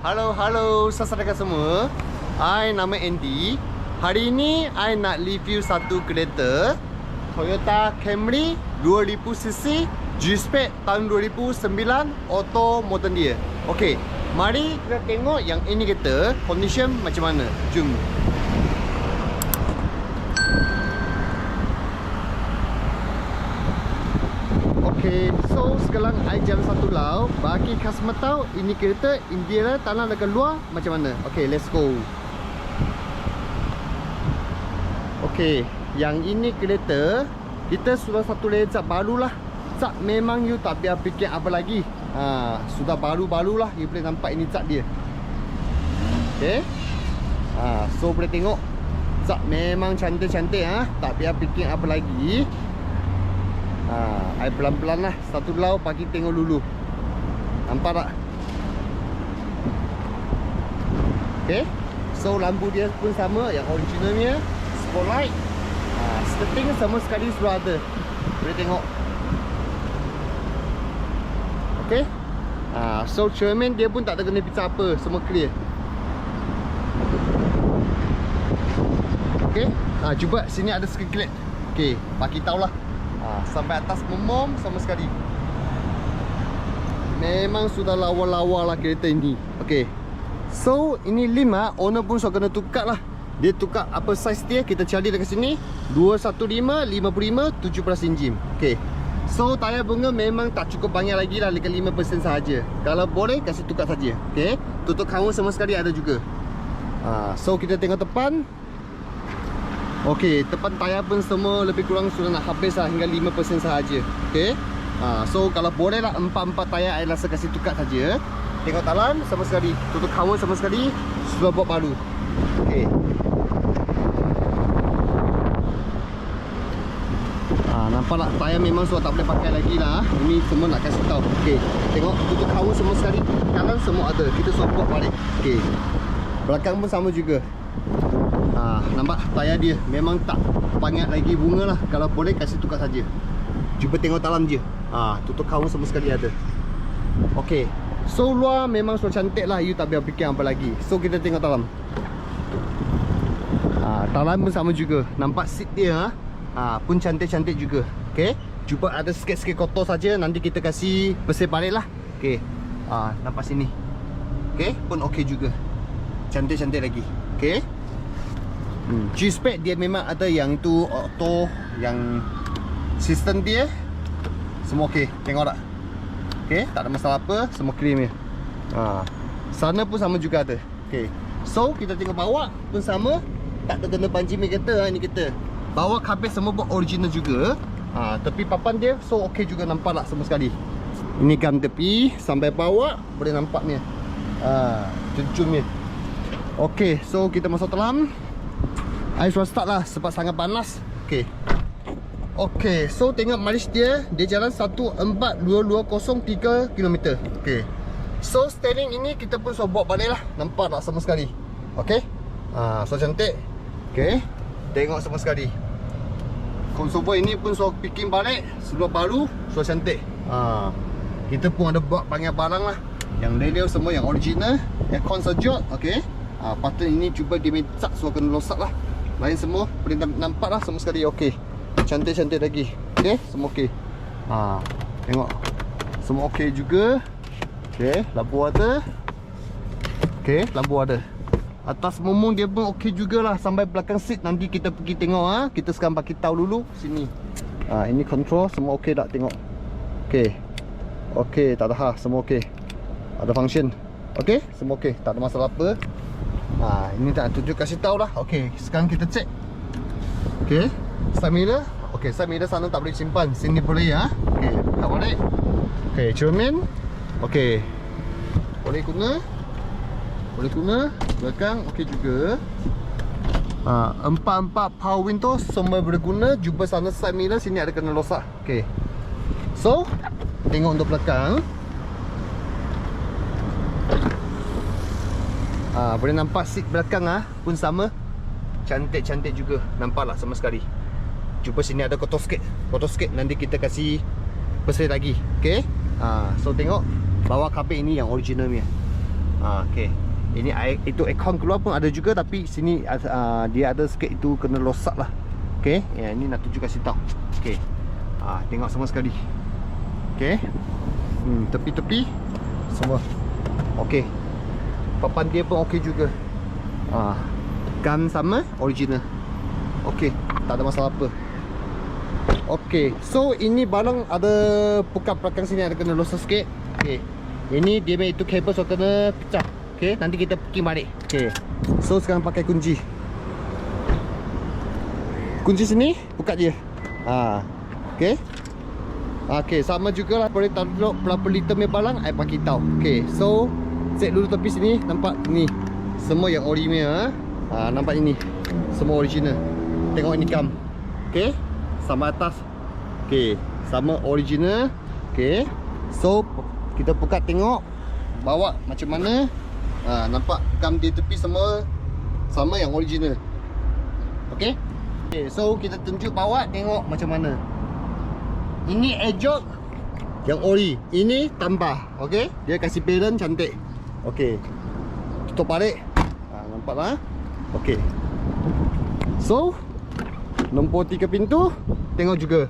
Halo, halo saudara semua. I nama Andy. Hari ini I nak review satu kereta Toyota Camry 2000cc G-Spec tahun 2009 auto modern dia. Okey, mari kita tengok yang ini kereta condition macam mana. Jom. Okay, sekarang I jalan satu lau. Bagi customer tahu Ini kereta India tanah dekat luar Macam mana? Okay, let's go. Okay, yang ini kereta Kita sudah satu layer cat baru lah. Cat memang you tak biar fikir apa lagi. Ha, Sudah baru-baru lah You boleh nampak ini cat dia. Okay ha, So boleh tengok. Cat memang cantik-cantik ha? Tak biar fikir apa lagi I pelan-pelan lah. Satu lau pagi tengok dulu Nampak tak? Okay. So lampu dia pun sama Yang originalnya Spotlight. Ha, Skirting sama sekali sudah ada. Boleh tengok. Okay. Ha, So cermin dia pun tak ada kena pizza apa. Semua clear. Okay. Ha, Cuba. Sini ada klip Okay. Bagi tahulah ha, Sampai atas memom sama sekali. Memang sudah lawa-lawa lah kereta ini. Okay So ini lima Owner pun sudah kena tukar lah. Dia tukar apa size dia Kita cari dekat sini. 215, 55, 17 injim Okay So tayar bunga memang tak cukup banyak lagi lah Dekat 5% sahaja. Kalau boleh kasih tukar saja Okay Tutup kawan sama sekali ada juga. Ha, So kita tengok depan Okey, depan tayar pun semua lebih kurang sudah nak habis lah hingga 5% sahaja. Okey. Ha, so kalau boleh lah empat-empat tayar saya rasa kasih tukar saja. Tengok talan sama sekali, tutup cover sama sekali sudah buat baru. Okey. Ha, nampak tak tayar memang sudah tak boleh pakai lagi lah. Ini semua nak kasih tahu. Okey. Tengok tutup cover semua sekali. Kanan semua ada. Kita buat balik. Okey. Belakang pun sama juga. Ha, nampak? Tayar dia memang tak banyak lagi bunga lah. Kalau boleh kasih tukar saja. Cuba tengok dalam je. Ha, Tutup kawan semua sekali ada. Ok So luar memang sudah cantik lah. You tak biar fikir apa lagi. So kita tengok dalam. Ha, Dalam pun sama juga. Nampak seat dia ha, Pun cantik-cantik juga. Ok Cuba ada sikit-sikit kotor saja. Nanti kita kasih bersih balik lah. Ok ha, Nampak sini. Ok Pun ok juga. Cantik-cantik lagi. Ok Hmm. G-Spec dia memang ada yang tu auto Yang Sistem dia Semua okey. Tengok tak? Okey Tak ada masalah apa Semua clean dia ha. Sana pun sama juga ada. Okey. So kita tengok bawah pun sama. Tak ada kena banji main kereta ha, Ini kereta. Bawah kabel semua buat original juga. Ha, Tepi papan dia So okey juga nampak tak semua sekali. Ini gam tepi Sampai bawah Boleh nampak ni. Ha, Cuncun ni. Okey So kita masuk dalam I sudah start lah sebab sangat panas. Okay Okay so tengok mileage dia Dia jalan 14203 km Okay So steering ini kita pun sudah buat balik lah. Nampak tak sama sekali. Okay ha, So cantik. Okay Tengok sama sekali. Consover ini pun sudah picking balik Sudah baru Sudah cantik. Ha, Kita pun ada buat banyak barang lah. Yang radio semua yang original Aircon sejut Okay ha, Pattern ini cuba dia minta Sudah kena losak lah lain semua boleh nampak lah semua sekali okey. Cantik-cantik lagi. Okey, semua okey. Ha, tengok. Semua okey juga. Okey, lampu ada. Okey, lampu ada. Atas momong dia pun okey jugalah sampai belakang seat nanti kita pergi tengok ha. Kita sekarang bagi tahu dulu sini. Ha, ini control semua okey tak tengok. Okey. Okey, tak ada ha, semua okey. Ada function. Okey, semua okey, tak ada masalah apa. Ha, ini tak tunjuk kasih tahu lah. Okey, sekarang kita cek. Okey, mirror. Okey, mirror sana tak boleh simpan. Sini boleh ya. Okey, tak boleh. Okey, cermin. Okey. Boleh guna. Boleh guna. Belakang okey juga. Ha, empat-empat power window semua boleh guna. Jumpa sana mirror, sini ada kena losak. Okey. So, tengok untuk belakang. Ha, boleh nampak seat belakang ah ha, pun sama. Cantik-cantik juga. Nampak lah sama sekali. Cuba sini ada kotor sikit. Kotor sikit nanti kita kasih bersih lagi. Okey. Ha, so tengok bawah kapek ini yang original punya. Ah, okey. Ini air itu aircon keluar pun ada juga tapi sini uh, dia ada sikit itu kena losak lah. Okey. Ya ini nak tunjuk kasih tahu. Okey. Ah, tengok semua sekali. Okey. Hmm, tepi-tepi semua. Okey. Papan dia pun okey juga. Ah, gun sama original. Okey, tak ada masalah apa. Okey, so ini barang ada pukat belakang sini ada kena losak sikit. Okey. Ini dia punya itu kabel so kena pecah. Okey, nanti kita pergi balik. Okey. So sekarang pakai kunci. Kunci sini buka dia. Ha. Okey. Okey, sama jugalah boleh taruh liter punya barang ai bagi tahu. Okey, so set dulu tepi sini nampak ni. Semua yang ori punya ha. ha nampak ini. Semua original. Tengok ini kam. Okey. Sama atas. Okey, sama original. Okey. So kita buka tengok bawa macam mana. Ha nampak kam di tepi semua sama yang original. Okey. Okey, so kita tunjuk bawa tengok macam mana. Ini ejok yang ori. Ini tambah. Okey. Dia kasih parent cantik. Okey. Tutup balik. Ha nampak tak? Okey. So, nombor tiga pintu tengok juga.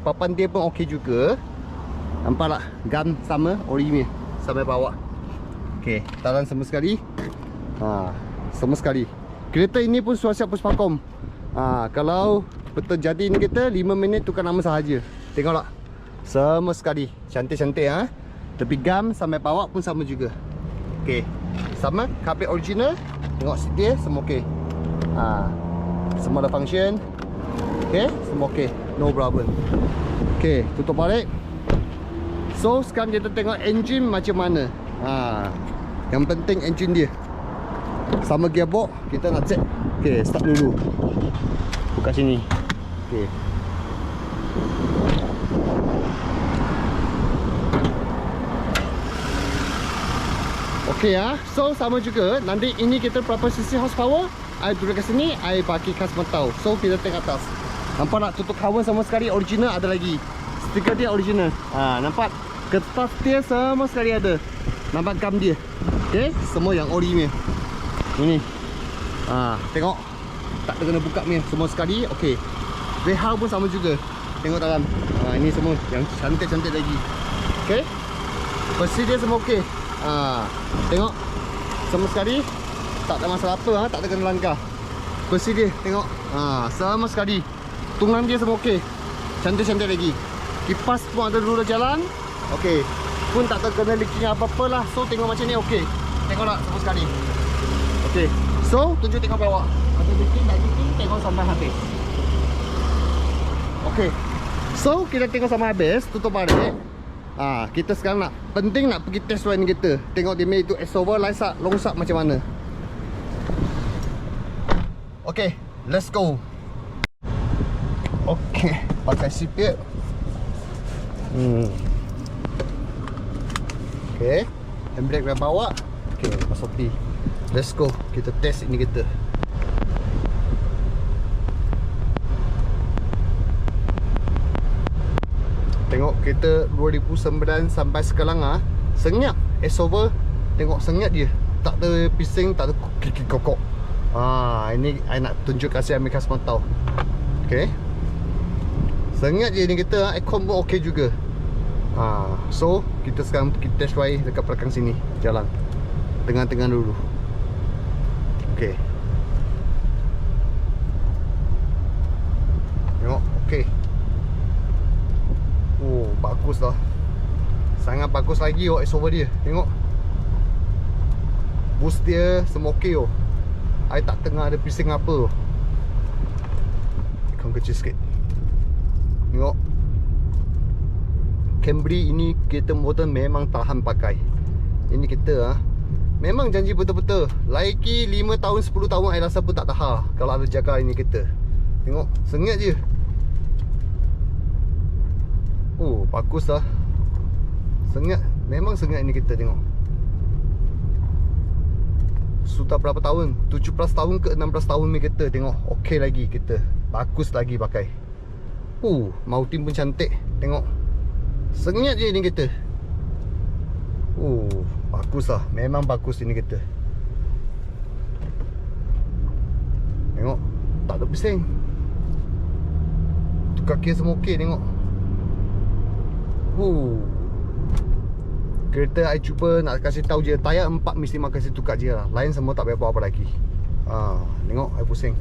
Papan dia pun okey juga. Nampak tak? Gun sama ori ni sampai bawah. Okey, taran semua sekali. Ha, semua sekali. Kereta ini pun sudah siap puspakom. Ha, kalau betul jadi ni kita 5 minit tukar nama sahaja. Tengoklah. Semua sekali. Cantik-cantik ha. Tepi gam sampai bawah pun sama juga. Okey. Sama kabel original. Tengok setir semua okey. Ha. Semua ada function. Okey, semua okey. No problem. Okey, tutup balik. So, sekarang kita tengok engine macam mana. Ha. Yang penting engine dia. Sama gearbox, kita nak check. Okey, start dulu. Buka sini. Okey. Okey ya. So sama juga nanti ini kita berapa cc horsepower? Ai turun ke sini, ai bagi customer tahu. So kita tengok atas. Nampak tak tutup cover sama sekali original ada lagi. Stiker dia original. Ha, nampak kertas dia sama sekali ada. Nampak gam dia. Okey, semua yang ori ni. Ini. Ha, tengok. Tak ada kena buka ni semua sekali. Okey. VH pun sama juga. Tengok dalam. Ha, ini semua yang cantik-cantik lagi. Okey. Besi dia semua okey. Ha, tengok. Sama sekali tak ada masalah apa ha, tak ada kena langgar. Besi dia tengok. Ha, sama sekali. Tungang dia semua okey. Cantik-cantik lagi. Kipas pun ada dulu jalan. Okey. Pun tak ada kena leaking apa-apa lah. So tengok macam ni okey. Tengoklah semua sekali. Okey. So tunjuk tengok bawah. Ada leaking tak leaking tengok sampai habis. Okey. So kita tengok sampai habis, tutup balik. Ah, kita sekarang nak penting nak pergi test ni kita. Tengok dia itu S-over laisak, longsap macam mana. Okey, let's go. Okey, pakai seatbelt. Hmm. Okey, handbrake dah bawa. Okey, masuk di. Let's go. Kita test ini kita. Tengok kita 2009 sampai sekarang ah senyap S-over tengok senyap dia. Tak ada pising tak ada kiki kokok. Ah ini I nak tunjuk kasih Amir customer tahu okey. Senyap je ni kita ah aircon pun okey juga. Ah so kita sekarang pergi test ride dekat belakang sini jalan. Tengah-tengah dulu. Okey. Tengok okey. Oh, bagus lah. Sangat bagus lagi oh S-over dia. Tengok. Boost dia semua okey oh. I tak tengah ada pising apa oh. Ikon kecil sikit. Tengok. Camry ini kereta motor memang tahan pakai. Ini kita ah. Memang janji betul-betul. Lagi 5 tahun 10 tahun I rasa pun tak tahan Kalau ada jaga ini kita Tengok. Sengit je Oh, bagus lah. Sengat Memang sengat ni kita tengok. Sudah berapa tahun? 17 tahun ke 16 tahun ni kita tengok. Okey lagi kita. Bagus lagi pakai. Oh, Mautin pun cantik. Tengok. Sengat je ni kita. Oh, Bagus lah. Memang bagus ini kereta Tengok. Tak ada bising Tukar gear semua okey tengok Huh. Kereta I cuba nak kasih tahu je Tayar 4 mesti mak kasih tukar je lah Lain semua tak payah buat apa lagi ha, Tengok I pusing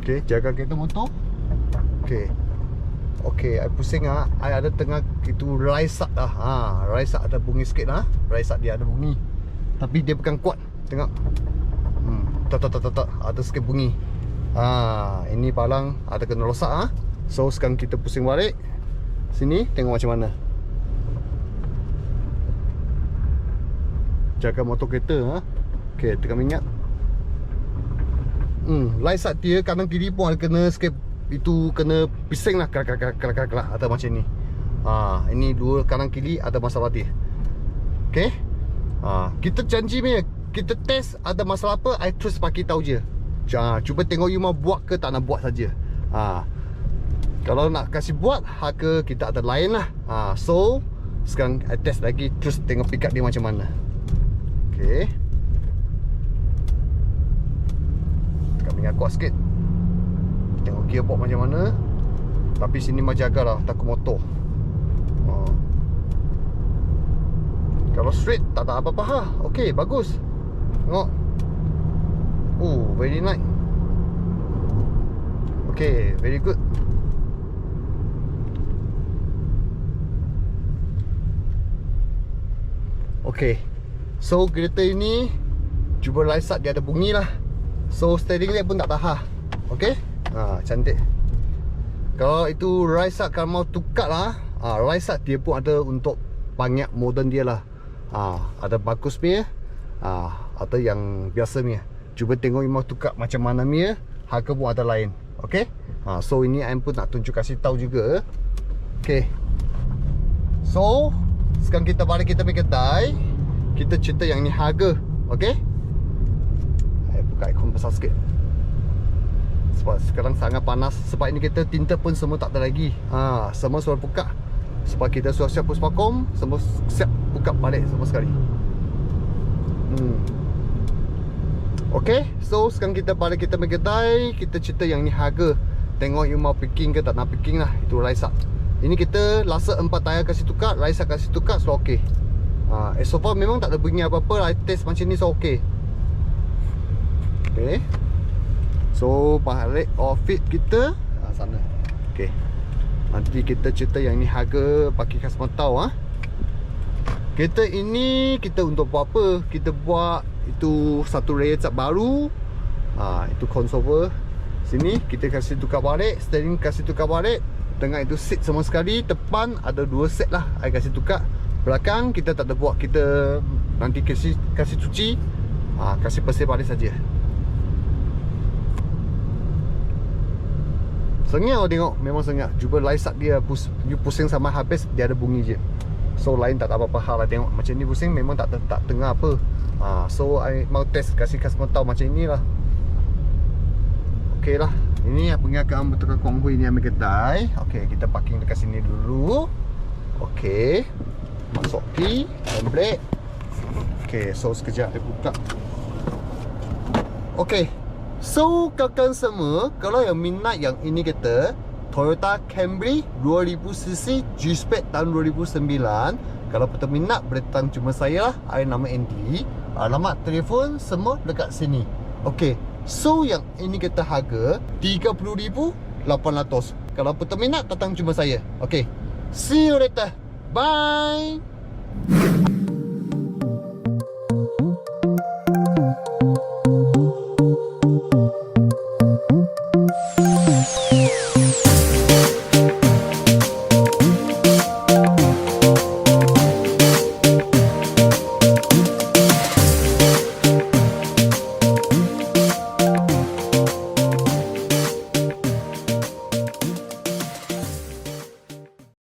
Okay jaga kereta motor Okay Okay, I pusing ah. I ada tengah itu raisak dah. Ha, raisak ada bunyi sikit lah. Raisak dia ada bunyi. Tapi dia bukan kuat. Tengok. Hmm, tak tak tak tak, tak. ada sikit bunyi. Ha, ini palang ada kena rosak ah. So sekarang kita pusing balik. Sini tengok macam mana. Jaga motor kereta ha. Okay, tekan minyak. Hmm, raisak dia kanan kiri pun ada kena sikit itu kena bising lah kelak kelak kelak kelak atau macam ni. Ha, ini dua kanan kiri ada masalah dia. Okay? Ha, kita janji punya kita test ada masalah apa, I terus bagi tahu je. Ha, cuba tengok you mau buat ke tak nak buat saja. Ha. Kalau nak kasih buat, harga kita ada lain lah. Ha, so sekarang I test lagi terus tengok pick up dia macam mana. Okay. Tekan minyak kuat sikit. Tengok gearbox macam mana Tapi sini mah jagalah Takut motor ha. Kalau straight Tak ada apa-apa ha. Okay bagus Tengok Oh very nice Okay very good Okay So kereta ini Cuba light dia ada bunyi lah So steering dia pun tak tahan Okay Ha, cantik. Kalau itu rise up kalau mau tukar lah, ha, up dia pun ada untuk banyak modern dia lah. Ha, ada bagus punya. Ha, atau yang biasa punya. Cuba tengok mau tukar macam mana punya. Harga pun ada lain. Okay? Ha, so ini I pun nak tunjuk kasih tahu juga. Okay. So, sekarang kita balik kita pergi kedai. Kita cerita yang ni harga. Okay? Saya buka aircon besar sikit sebab sekarang sangat panas sebab ini kita tinta pun semua tak ada lagi ha, semua sudah buka sebab kita sudah siap puspakom semua siap buka balik semua sekali hmm. ok so sekarang kita balik kita pergi kedai kita cerita yang ni harga tengok you mau picking ke tak nak picking lah itu Raisa ini kita lasa empat tayar kasih tukar Raisa kasih tukar so ok ha, so far memang tak ada bunyi apa-apa I test macam ni so ok ok So balik outfit kita. Ha, Sana. Okay. Nanti kita cerita yang ni harga Pakai customer tahu ha? Kereta ini Kita untuk buat apa? Kita buat Itu satu raya cat baru. Ha, Itu console Sini kita kasih tukar balik Steering kasih tukar balik Tengah itu seat semua sekali Depan ada dua set lah. I kasih tukar Belakang kita tak ada buat Kita Nanti kasih kasih cuci. Ha, Kasih bersih balik saja. Sengau tengok Memang sengak Cuba laisak dia pus, You pusing sama habis Dia ada bunyi je. So lain tak apa-apa hal lah Tengok macam ni pusing Memang tak tak tengah apa. Ha, So I mau test Kasih customer tahu macam ni lah. Okay lah Ini keam betul konghui ni ambil kedai. Okay kita parking dekat sini dulu. Okay Masuk key Handbrake Okay so sekejap dia buka. Okay So kawan semua Kalau yang minat yang ini kata Toyota Camry 2000cc G-Spec tahun 2009 Kalau betul minat boleh cuma saya lah. I nama Andy. Alamat telefon semua dekat sini. Okay So yang ini kata harga 30,800 Kalau betul minat datang cuma saya. Okay See you later. Bye